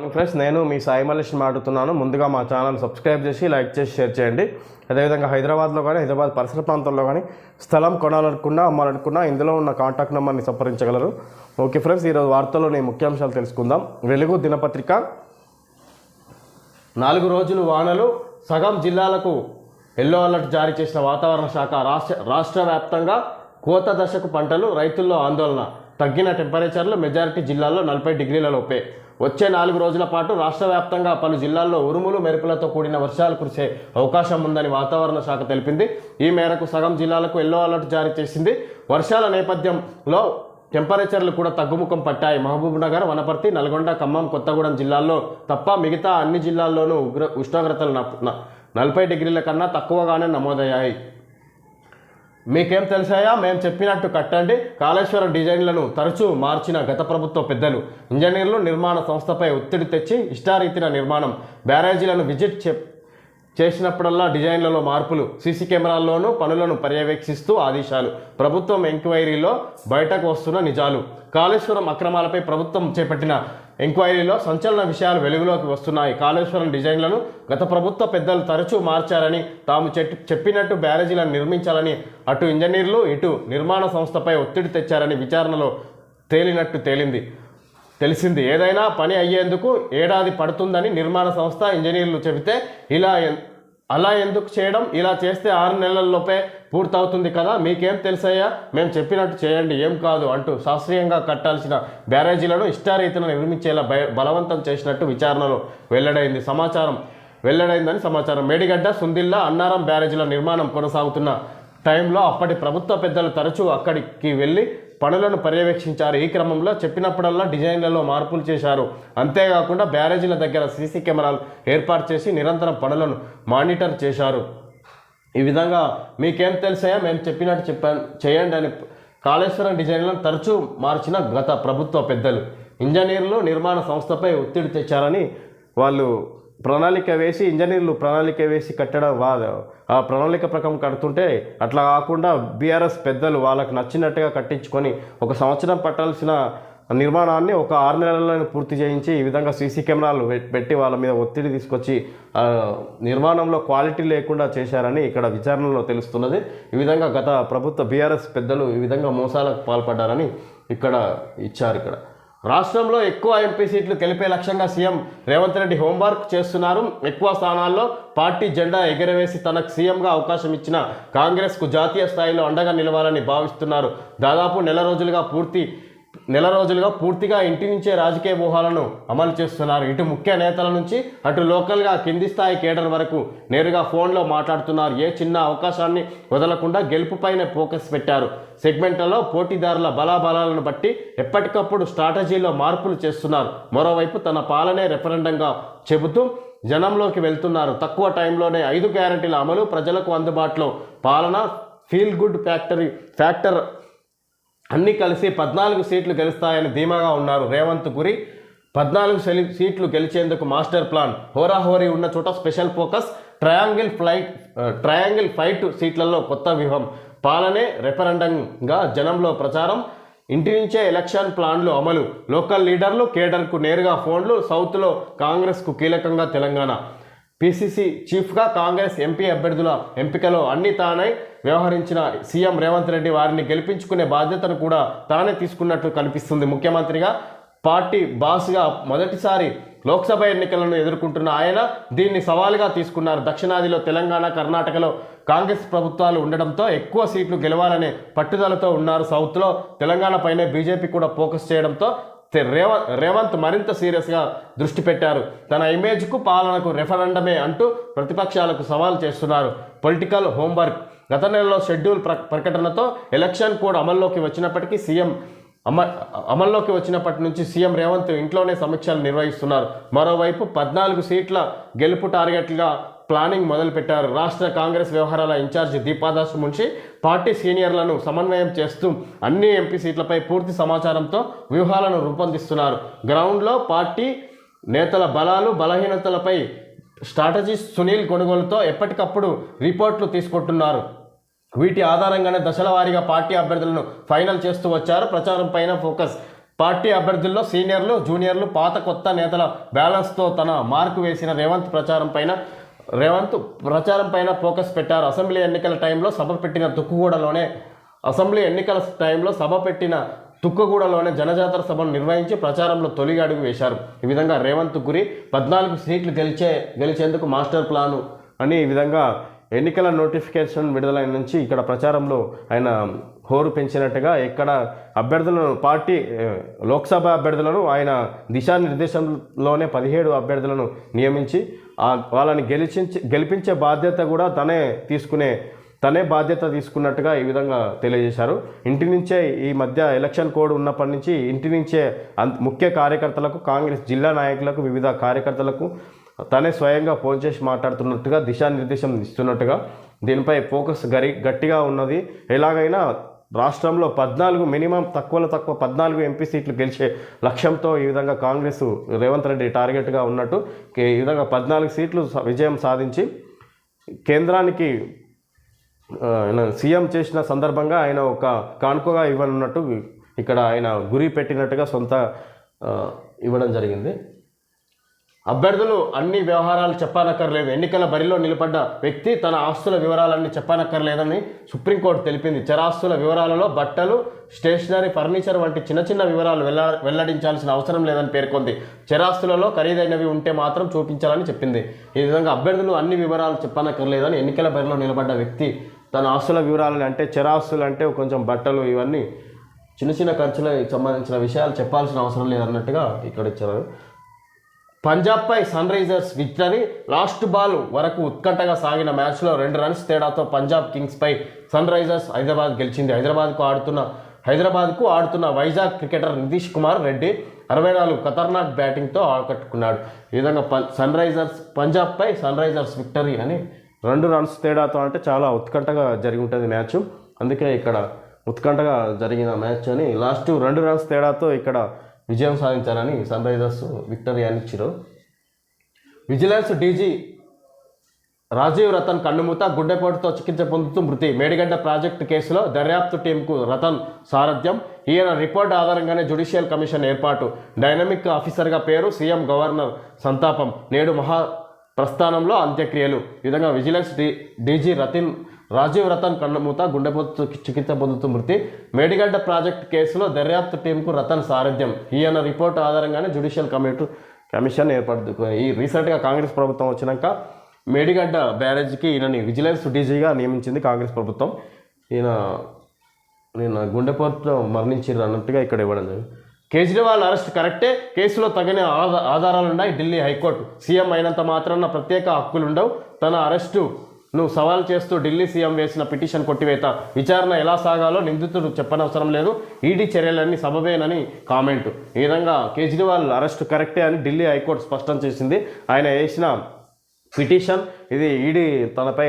Friends నేను మీ సాయి మలేష్ మాట్లాడుతున్నాను. ముందుగా మా ఛానల్ సబ్స్క్రైబ్ చేసి లైక్ చేసి షేర్ చేయండి. అదేవిధంగా హైదరాబాద్లో కానీ హైదరాబాద్ పరిసర ప్రాంతంలో కానీ స్థలం కొనాలనుకున్నా అమ్మాలనుకున్నా ఇందులో ఉన్న కాంటాక్ట్ నెంబర్ని సంప్రదించగలరు. ఓకే ఫ్రెండ్స్ ఈరోజు వార్తల్లోని ముఖ్యాంశాలు తెలుసుకుందాం. వెలుగు దినపత్రిక. నాలుగు రోజులు వానలు సగం జిల్లాలకు ఎల్లో అలర్ట్ జారీ చేసిన వాతావరణ శాఖ రాష్ట్ర రాష్ట్ర వ్యాప్తంగా కోత దశకు పంటలు రైతుల్లో ఆందోళన తగ్గిన టెంపరేచర్లు మెజారిటీ జిల్లాల్లో నలభై డిగ్రీల లోపే. వచ్చే నాలుగు రోజుల పాటు రాష్ట్ర వ్యాప్తంగా పలు జిల్లాల్లో ఉరుములు మెరుపులతో కూడిన వర్షాలు కురిసే అవకాశం ఉందని వాతావరణ శాఖ తెలిపింది. ఈ మేరకు సగం జిల్లాలకు ఎల్లో అలర్ట్ జారీ చేసింది. వర్షాల నేపథ్యంలో టెంపరేచర్లు కూడా తగ్గుముఖం పట్టాయి. మహబూబ్నగర్ వనపర్తి నల్గొండ ఖమ్మం కొత్తగూడెం జిల్లాల్లో తప్ప మిగతా అన్ని జిల్లాల్లోనూ ఉగ్ర ఉష్ణోగ్రతలు న- నలభై డిగ్రీల కన్నా తక్కువగానే నమోదయ్యాయి. మీకేం తెలిసాయా? మేము చెప్పినట్టు కట్టండి. కాళేశ్వరం డిజైన్లను తరచూ మార్చిన గత ప్రభుత్వ పెద్దలు. ఇంజనీర్లు నిర్మాణ సంస్థపై ఒత్తిడి తెచ్చి ఇష్టారీతిన నిర్మాణం. బ్యారేజీలను విజిట్ చెప్ చేసినప్పుడల్లా డిజైన్లలో మార్పులు సీసీ కెమెరాల్లోనూ పనులను పర్యవేక్షిస్తూ ఆదేశాలు. ప్రభుత్వం ఎంక్వైరీలో బయటకు వస్తున్న నిజాలు. కాళేశ్వరం అక్రమాలపై ప్రభుత్వం చేపట్టిన ఎంక్వైరీలో సంచలన విషయాలు వెలుగులోకి వస్తున్నాయి. కాళేశ్వరం డిజైన్లను గత ప్రభుత్వ పెద్దలు తరచూ మార్చారని తాము చెప్పినట్టు బ్యారేజీలను నిర్మించాలని అటు ఇంజనీర్లు ఇటు నిర్మాణ సంస్థపై ఒత్తిడి తెచ్చారని విచారణలో తేలినట్టు తేలింది. తెలిసింది. ఏదైనా పని అయ్యేందుకు ఏడాది పడుతుందని నిర్మాణ సంస్థ ఇంజనీర్లు చెబితే ఇలా అలా ఎందుకు చేయడం? ఇలా చేస్తే ఆరు నెలల్లోపే పూర్తవుతుంది కదా? మీకేం తెలుసయ్యా? మేము చెప్పినట్టు చేయండి. ఏం కాదు అంటూ శాస్త్రీయంగా కట్టాల్సిన బ్యారేజీలను ఇష్టారీతిన నిర్మించేలా బయ- బలవంతం చేసినట్టు విచారణలో వెల్లడైంది. సమాచారం వెల్లడైందని సమాచారం. మేడిగడ్డ సుందిల్లా అన్నారం బ్యారేజీల నిర్మాణం కొనసాగుతున్న టైంలో అప్పటి ప్రభుత్వ పెద్దలు తరచూ అక్కడికి వెళ్ళి పనులను పర్యవేక్షించారు. ఈ క్రమంలో చెప్పినప్పుడల్లా డిజైన్లలో మార్పులు చేశారు. అంతేకాకుండా బ్యారేజీల దగ్గర సీసీ కెమెరాలు ఏర్పాటు చేసి నిరంతరం పనులను మానిటర్ చేశారు. ఈ విధంగా మీకేం తెలుసాయా మేము చెప్పినట్టు చెప్పాను చేయండి అని కాళేశ్వరం డిజైన్లను తరచూ మార్చిన గత ప్రభుత్వ పెద్దలు. ఇంజనీర్లు నిర్మాణ సంస్థపై ఒత్తిడి తెచ్చారని వాళ్ళు ప్రణాళిక వేసి ఇంజనీర్లు ప్రణాళిక వేసి కట్టడం వాదు ఆ ప్రణాళిక ప్రకారం కడుతుంటే అట్లా కాకుండా బీఆర్ఎస్ పెద్దలు వాళ్ళకు నచ్చినట్టుగా కట్టించుకొని ఒక సంవత్సరం పట్టాల్సిన నిర్మాణాన్ని ఒక ఆరు నెలలను పూర్తి చేయించి ఈ విధంగా సీసీ కెమెరాలు పెట్టి వాళ్ళ మీద ఒత్తిడి తీసుకొచ్చి నిర్మాణంలో క్వాలిటీ లేకుండా చేశారని ఇక్కడ విచారణలో తెలుస్తున్నది. ఈ విధంగా గత ప్రభుత్వ బీఆర్ఎస్ పెద్దలు ఈ విధంగా మోసాలకు పాల్పడ్డారని ఇక్కడ ఇచ్చారు ఇక్కడ. రాష్ట్రంలో ఎక్కువ ఎంపీ సీట్లు గెలిపే లక్ష్యంగా సీఎం రేవంత్ రెడ్డి హోంవర్క్ చేస్తున్నారు. ఎక్కువ స్థానాల్లో పార్టీ జెండా ఎగరవేసి తనకు సీఎంగా అవకాశం ఇచ్చిన కాంగ్రెస్కు జాతీయ స్థాయిలో అండగా నిలవాలని భావిస్తున్నారు. దాదాపు నెల రోజులుగా పూర్తి నెల రోజులుగా పూర్తిగా ఇంటి నుంచే రాజకీయ వ్యూహాలను అమలు చేస్తున్నారు. ఇటు ముఖ్య నేతల నుంచి అటు లోకల్గా కింది స్థాయి కేడర్ వరకు నేరుగా ఫోన్లో మాట్లాడుతున్నారు. ఏ చిన్న అవకాశాన్ని వదలకుండా గెలుపుపైనే ఫోకస్ పెట్టారు. సెగ్మెంట్లలో పోటీదారుల బలాబలాలను బట్టి ఎప్పటికప్పుడు స్ట్రాటజీలో మార్పులు చేస్తున్నారు. మరోవైపు తన పాలనే రెఫరెండంగా చెబుతూ జనంలోకి వెళ్తున్నారు. తక్కువ టైంలోనే ఐదు గ్యారంటీల అమలు ప్రజలకు అందుబాటులో. పాలన ఫీల్ గుడ్ ఫ్యాక్టరీ ఫ్యాక్టర్ అన్నీ కలిసి పద్నాలుగు సీట్లు గెలుస్తాయని ధీమాగా ఉన్నారు రేవంత్ గురి. పద్నాలుగు సీట్లు గెలిచేందుకు మాస్టర్ ప్లాన్. హోరాహోరీ ఉన్న చోట special focus. Triangle flight triangle fight సీట్లలో కొత్త వ్యూహం. పాలనే రెఫరెండంగా జనంలో ప్రచారం. ఇంటి నుంచే ఎలక్షన్ ప్లాన్లు అమలు. లోకల్ లీడర్లు కేడర్కు నేరుగా ఫోన్లు సౌత్లో కాంగ్రెస్కు కీలకంగా తెలంగాణ. పిసిసి చీఫ్గా కాంగ్రెస్ ఎంపీ అభ్యర్థుల ఎంపికలో అన్ని తానై వ్యవహరించిన సీఎం రేవంత్ రెడ్డి వారిని గెలిపించుకునే బాధ్యతను కూడా తానే తీసుకున్నట్లు కనిపిస్తుంది. ముఖ్యమంత్రిగా పార్టీ బాస్గా మొదటిసారి లోక్సభ ఎన్నికలను ఎదుర్కొంటున్న ఆయన దీన్ని సవాలుగా తీసుకున్నారు. దక్షిణాదిలో తెలంగాణ కర్ణాటకలో కాంగ్రెస్ ప్రభుత్వాలు ఉండడంతో ఎక్కువ సీట్లు గెలవాలనే పట్టుదలతో ఉన్నారు. సౌత్లో తెలంగాణ పైనే బీజేపీ కూడా ఫోకస్ చేయడంతో రేవ రేవంత్ మరింత సీరియస్గా దృష్టి పెట్టారు. తన ఇమేజ్కు పాలనకు రెఫరెండమే అంటూ ప్రతిపక్షాలకు సవాల్ చేస్తున్నారు. Political homework. గత నెలలో షెడ్యూల్ ప్ర ప్రకటనతో ఎలక్షన్ కోడ్ అమల్లోకి వచ్చినప్పటికీ సీఎం అమ అమల్లోకి వచ్చినప్పటి నుంచి సీఎం రేవంత్ ఇంట్లోనే సమీక్షలు నిర్వహిస్తున్నారు. మరోవైపు పద్నాలుగు సీట్ల గెలుపు టార్గెట్లుగా ప్లానింగ్ మొదలుపెట్టారు. రాష్ట్ర కాంగ్రెస్ వ్యవహారాల ఇన్ఛార్జ్ దీపాదాస్ మున్షి పార్టీ సీనియర్లను సమన్వయం చేస్తూ అన్ని ఎంపీ సీట్లపై పూర్తి సమాచారంతో వ్యూహాలను రూపొందిస్తున్నారు. గ్రౌండ్లో పార్టీ నేతల బలాలు బలహీనతలపై స్ట్రాటజిస్ట్ సునీల్ కొనుగోలుతో ఎప్పటికప్పుడు రిపోర్ట్లు తీసుకుంటున్నారు. వీటి ఆధారంగానే దశల వారీగా పార్టీ అభ్యర్థులను ఫైనల్ చేస్తూ వచ్చారు. ప్రచారం పైన ఫోకస్. పార్టీ అభ్యర్థుల్లో సీనియర్లు జూనియర్లు పాత కొత్త నేతల బ్యాలెన్స్తో తన మార్కు వేసిన రేవంత్ ప్రచారం పైన రేవంత్ ప్రచారం పైన ఫోకస్ పెట్టారు. అసెంబ్లీ ఎన్నికల టైంలో సభ పెట్టిన తుక్కుగూడలోనే అసెంబ్లీ ఎన్నికల టైంలో సభ పెట్టిన తుక్కగూడలోనే జనజాతర సభను నిర్వహించి ప్రచారంలో తొలి అడుగు వేశారు. ఈ విధంగా రేవంత్ గురి పద్నాలుగు సీట్లు గెలిచే గెలిచేందుకు మాస్టర్ ప్లాను అని ఈ విధంగా ఎన్నికల నోటిఫికేషన్ విడుదలైన నుంచి ఇక్కడ ప్రచారంలో ఆయన హోరు పెంచినట్టుగా ఇక్కడ అభ్యర్థులను పార్టీ లోక్సభ అభ్యర్థులను ఆయన దిశానిర్దేశంలోనే పదిహేడు అభ్యర్థులను నియమించి వాళ్ళని గెలిచించి గెలిపించే బాధ్యత కూడా తనే తీసుకునే తనే బాధ్యత తీసుకున్నట్టుగా ఈ విధంగా తెలియజేశారు. ఇంటి నుంచే ఈ మధ్య ఎలక్షన్ కోడ్ ఉన్నప్పటి నుంచి ఇంటి నుంచే ముఖ్య కార్యకర్తలకు కాంగ్రెస్ జిల్లా నాయకులకు వివిధ కార్యకర్తలకు తనే స్వయంగా ఫోన్ చేసి మాట్లాడుతున్నట్టుగా దిశానిర్దేశం ఇస్తున్నట్టుగా దీనిపై ఫోకస్ గరి గట్టిగా ఉన్నది. ఎలాగైనా రాష్ట్రంలో పద్నాలుగు మినిమం తక్కువలో తక్కువ పద్నాలుగు ఎంపీ సీట్లు గెలిచే లక్ష్యంతో ఈ విధంగా కాంగ్రెస్ రేవంత్ రెడ్డి టార్గెట్గా ఉన్నట్టు ఈ విధంగా పద్నాలుగు సీట్లు స- విజయం సాధించి కేంద్రానికి ఆయన సీఎం చేసిన సందర్భంగా ఆయన ఒక కానుకగా ఇవ్వనున్నట్టు ఇక్కడ ఆయన గురి పెట్టినట్టుగా సొంత ఇవ్వడం జరిగింది. అభ్యర్థులు అన్ని వ్యవహారాలు చెప్పనక్కర్లేదు. ఎన్నికల బరిలో నిలబడ్డ వ్యక్తి తన ఆస్తుల వివరాలన్నీ చెప్పనక్కర్లేదని సుప్రీంకోర్టు తెలిపింది. చరాస్తుల వివరాలలో బట్టలు స్టేషనరీ ఫర్నిచర్ వంటి చిన్న చిన్న వివరాలు వెల్ల వెల్లడించాల్సిన అవసరం లేదని పేర్కొంది. చరాస్తులలో ఖరీదైనవి ఉంటే మాత్రం చూపించాలని చెప్పింది. ఈ విధంగా అభ్యర్థులు అన్ని వివరాలు చెప్పనక్కర్లేదని ఎన్నికల బరిలో నిలబడ్డ వ్యక్తి తన ఆస్తుల వివరాలని అంటే చరాస్తులు అంటే కొంచెం బట్టలు ఇవన్నీ చిన్న చిన్న ఖర్చులకు సంబంధించిన విషయాలు చెప్పాల్సిన అవసరం లేదన్నట్టుగా ఇక్కడ ఇచ్చారు. పంజాబ్పై Sunrisers victory last ball వరకు ఉత్కంఠగా సాగిన మ్యాచ్లో రెండు రన్స్ తేడాతో పంజాబ్ కింగ్స్పై సన్ రైజర్స్ హైదరాబాద్ గెలిచింది. హైదరాబాద్కు ఆడుతున్న హైదరాబాద్కు ఆడుతున్న వైజాగ్ క్రికెటర్ నితీష్ కుమార్ రెడ్డి అరవై నాలుగు ఖతర్నాక్ బ్యాటింగ్తో ఆకట్టుకున్నాడు. ఈ విధంగా పం- సన్ రైజర్స్ పంజాబ్పై సన్ రైజర్స్ విక్టరీ అని రెండు రన్స్ తేడాతో అంటే చాలా ఉత్కంఠగా జరిగి ఉంటుంది మ్యాచ్. అందుకే ఇక్కడ ఉత్కంఠగా జరిగిన మ్యాచ్ అని లాస్ట్ రెండు రన్స్ తేడాతో ఇక్కడ విజయం సాధించారని సన్ రైజర్స్ విక్టరీ అని విజిలెన్స్ డీజీ రాజీవ్ రతన్ కన్నుమూత గుండెపోటుతో చికిత్స పొందుతూ మృతి. మేడిగడ్డ ప్రాజెక్టు కేసులో దర్యాప్తు టీంకు రతన్ సారథ్యం. ఈయన రిపోర్ట్ ఆధారంగానే జుడిషియల్ కమిషన్ ఏర్పాటు. డైనమిక్ ఆఫీసర్గా పేరు సీఎం గవర్నర్ సంతాపం. నేడు మహా ప్రస్థానంలో అంత్యక్రియలు. ఈ విధంగా vigilance D DG Ratan Rajiv Ratan కన్నుమూత గుండెపోతు చికిత్స పొందుతూ మృతి. మేడిగడ్డ ప్రాజెక్టు కేసులో దర్యాప్తు టీంకు రతన్ సారథ్యం. ఈయన రిపోర్ట్ ఆధారంగానే జ్యుడిషియల్ కమిటీ కమిషన్ ఏర్పడు ఈ రీసెంట్గా కాంగ్రెస్ ప్రభుత్వం వచ్చినాక మేడిగడ్డ బ్యారేజ్కి ఈయనని విజిలెన్స్ డీజీగా నియమించింది కాంగ్రెస్ ప్రభుత్వం. ఈయన నేను గుండెపోటుతో మరణించారు అన్నట్టుగా ఇక్కడ ఇవ్వడం జరిగింది. కేజ్రీవాల్ అరెస్ట్ కరెక్టే. కేసులో తగిన ఆధారాలు ఆధారాలున్నాయి. ఢిల్లీ హైకోర్టు సీఎం అయినంత మాత్రాన ప్రత్యేక హక్కులుండవు. తన అరెస్టు నువ్వు సవాల్ చేస్తూ ఢిల్లీ సీఎం వేసిన పిటిషన్ కొట్టివేత. విచారణ ఎలా సాగాలో నిందితుడు చెప్పనవసరం లేదు. ఈడీ చర్యలన్నీ సబబేనని కామెంట్. ఈ విధంగా కేజ్రీవాల్ అరెస్ట్ కరెక్టే అని ఢిల్లీ హైకోర్టు స్పష్టం చేసింది. ఆయన వేసిన పిటిషన్ ఇది ఈడీ తనపై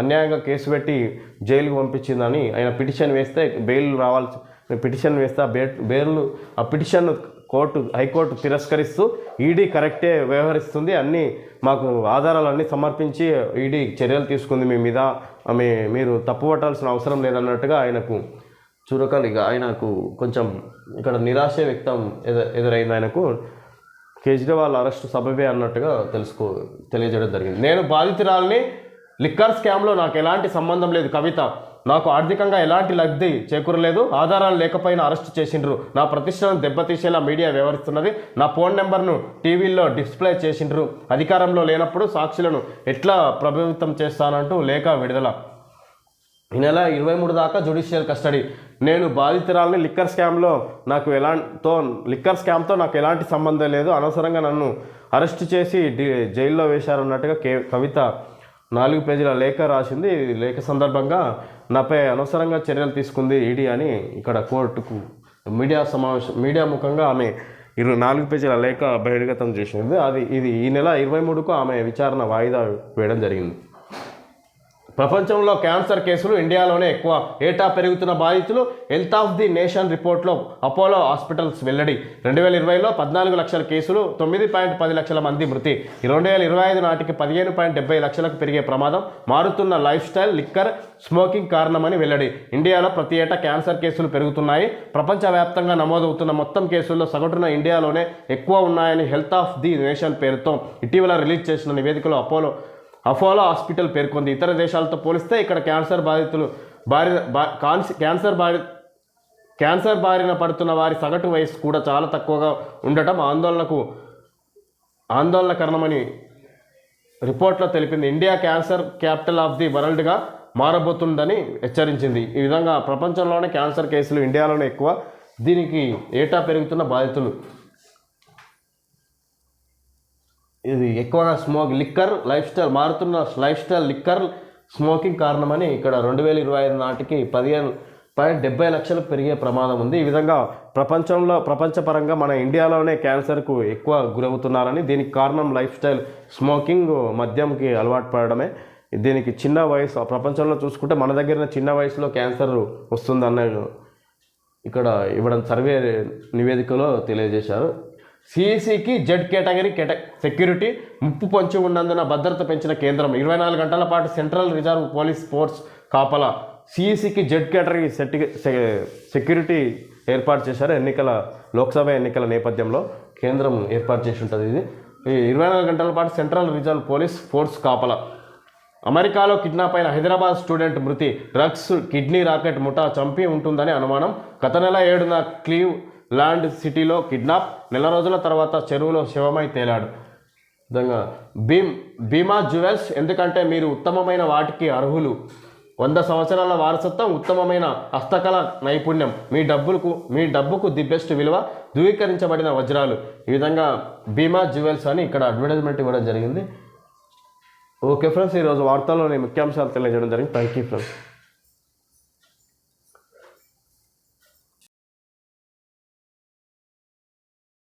అన్యాయంగా కేసు పెట్టి జైలుకు పంపించిందని ఆయన పిటిషన్ వేస్తే బెయిల్ రావాల్సి పిటిషన్ వేస్తే ఆ బెయిల్ ఆ పిటిషన్ కోర్టు హైకోర్టు తిరస్కరిస్తూ ఈడీ కరెక్టే వ్యవహరిస్తుంది. అన్నీ మాకు ఆధారాలన్నీ సమర్పించి ఈడీ చర్యలు తీసుకుంది మీ మీద. ఆమె మీరు తప్పుపట్టాల్సిన అవసరం లేదన్నట్టుగా ఆయనకు చురకలు ఇక ఆయనకు కొంచెం ఇక్కడ నిరాశ వ్యక్తం ఎదు ఎదురైంది ఆయనకు. కేజ్రీవాల్ అరెస్టు సబబే అన్నట్టుగా తెలుసుకో తెలియజేయడం జరిగింది. నేను బాధితురాలని లిక్కర్ స్కామ్లో నాకు ఎలాంటి సంబంధం లేదు కవిత. నాకు ఆర్థికంగా ఎలాంటి లబ్ధి చేకూరలేదు ఆధారాలు లేకపోయినా అరెస్ట్ చేసిండ్రు. నా ప్రతిష్టను దెబ్బతీసేలా మీడియా వ్యవహరిస్తున్నది. నా ఫోన్ నెంబర్ను టీవీల్లో డిస్ప్లే చేసిండ్రు. అధికారంలో లేనప్పుడు సాక్షులను ఎట్లా ప్రభావితం చేస్తానంటూ లేఖ విడుదల. ఈ నెల ఇరవై మూడు దాకా జుడిషియల్ కస్టడీ. నేను బాధితురాలని లిక్కర్ స్కామ్లో నాకు ఎలాంటితో లిక్కర్ స్కామ్తో నాకు ఎలాంటి సంబంధం లేదు. అనవసరంగా నన్ను అరెస్ట్ చేసి డి జైల్లో వేశారన్నట్టుగా కే కవిత నాలుగు పేజీల లేఖ రాసింది. లేఖ సందర్భంగా నాపై అనవసరంగా చర్యలు తీసుకుంది ఈడీ అని ఇక్కడ కోర్టుకు మీడియా సమావేశం మీడియా ముఖంగా ఆమె ఇరవై నాలుగు పేజీల లేఖ బహిర్గతం చేసింది. అది ఇది ఈ నెల ఇరవై మూడుకు ఆమె విచారణ వాయిదా వేయడం జరిగింది. ప్రపంచంలో క్యాన్సర్ కేసులు ఇండియాలోనే ఎక్కువ. ఏటా పెరుగుతున్న బాధితులు హెల్త్ ఆఫ్ ది నేషన్ రిపోర్ట్లో అపోలో హాస్పిటల్స్ వెల్లడి. రెండు వేల ఇరవైలో పద్నాలుగు లక్షల కేసులు తొమ్మిది పాయింట్ పది లక్షల మంది మృతి. రెండు వేల ఇరవై ఐదు నాటికి పదిహేను పాయింట్ డెబ్బై లక్షలకు పెరిగే ప్రమాదం మారుతున్న లైఫ్ స్టైల్ లిక్కర్ స్మోకింగ్ కారణమని వెల్లడి. ఇండియాలో ప్రతి ఏటా క్యాన్సర్ కేసులు పెరుగుతున్నాయి. ప్రపంచవ్యాప్తంగా నమోదవుతున్న మొత్తం కేసుల్లో సగటున ఇండియాలోనే ఎక్కువ ఉన్నాయని హెల్త్ ఆఫ్ ది నేషన్ పేరుతో ఇటీవల రిలీజ్ చేసిన నివేదికలో అపోలో అపోలో హాస్పిటల్ పేర్కొంది. ఇతర దేశాలతో పోలిస్తే ఇక్కడ క్యాన్సర్ బాధితులు బారి బా- క్యాన్సర్ బారి క్యాన్సర్ బారిన పడుతున్న వారి సగటు వయసు కూడా చాలా తక్కువగా ఉండటం ఆందోళనకు ఆందోళనకరణమని రిపోర్ట్లో తెలిపింది. India cancer capital of the వరల్డ్గా మారబోతుందని హెచ్చరించింది. ఈ విధంగా ప్రపంచంలోనే క్యాన్సర్ కేసులు ఇండియాలోనే ఎక్కువ. దీనికి ఏటా పెరుగుతున్న బాధితులు? ఇది ఎక్కువగా స్మోక్ లిక్కర్ లైఫ్ స్టైల్ మారుతున్న లైఫ్ స్టైల్ లిక్కర్ స్మోకింగ్ కారణమని ఇక్కడ రెండు వేల ఇరవై ఐదు నాటికి పదిహేను పాయింట్ డెబ్బై లక్షలకు పెరిగే ప్రమాదం ఉంది. ఈ విధంగా ప్రపంచంలో ప్రపంచపరంగా మన ఇండియాలోనే క్యాన్సర్కు ఎక్కువ గురవుతున్నారని దీనికి కారణం లైఫ్ స్టైల్ స్మోకింగ్ మద్యంకి అలవాటు పడడమే. దీనికి చిన్న వయసు ప్రపంచంలో చూసుకుంటే మన దగ్గర చిన్న వయసులో క్యాన్సర్ వస్తుందన్న ఇక్కడ ఇవ్వడం సర్వే నివేదికలో తెలియజేశారు. సిఈసికి జెడ్ కేటగిరీ కేట సెక్యూరిటీ ముప్పు పొంచి ఉన్నందున భద్రత పెంచిన కేంద్రం. ఇరవై నాలుగు గంటల పాటు సెంట్రల్ రిజర్వ్ పోలీస్ ఫోర్స్ కాపలా సిఈసికి జెడ్ కేటగిరీ సెట్ సెక్యూరిటీ ఏర్పాటు చేశారు ఎన్నికల లోక్సభ ఎన్నికల నేపథ్యంలో కేంద్రం ఏర్పాటు చేసి ఉంటుంది ఇది. ఈ ఇరవై నాలుగు గంటల పాటు సెంట్రల్ రిజర్వ్ పోలీస్ ఫోర్స్ కాపలా. అమెరికాలో కిడ్నాప్ అయిన హైదరాబాద్ స్టూడెంట్ మృతి డ్రగ్స్ కిడ్నీ రాకెట్ ముఠా చంపి ఉంటుందని అనుమానం. గత నెల ఏడున క్లీవ్ ల్యాండ్ సిటీలో కిడ్నాప్. నెల రోజుల తర్వాత చెరువులో శవమై తేలాడు. విధంగా భీమ్ భీమా జ్యువెల్స్ ఎందుకంటే మీరు ఉత్తమమైన వాటికి అర్హులు. వంద సంవత్సరాల వారసత్వం ఉత్తమమైన హస్తకళ నైపుణ్యం. మీ డబ్బులకు మీ డబ్బుకు ది బెస్ట్ విలువ ధృవీకరించబడిన వజ్రాలు. ఈ విధంగా భీమా జ్యువెల్స్ అని ఇక్కడ అడ్వర్టైజ్మెంట్ ఇవ్వడం జరిగింది. ఓకే ఫ్రెండ్స్ ఈరోజు వార్తల్లోని ముఖ్యాంశాలు తెలియజేయడం జరిగింది. Thank you friends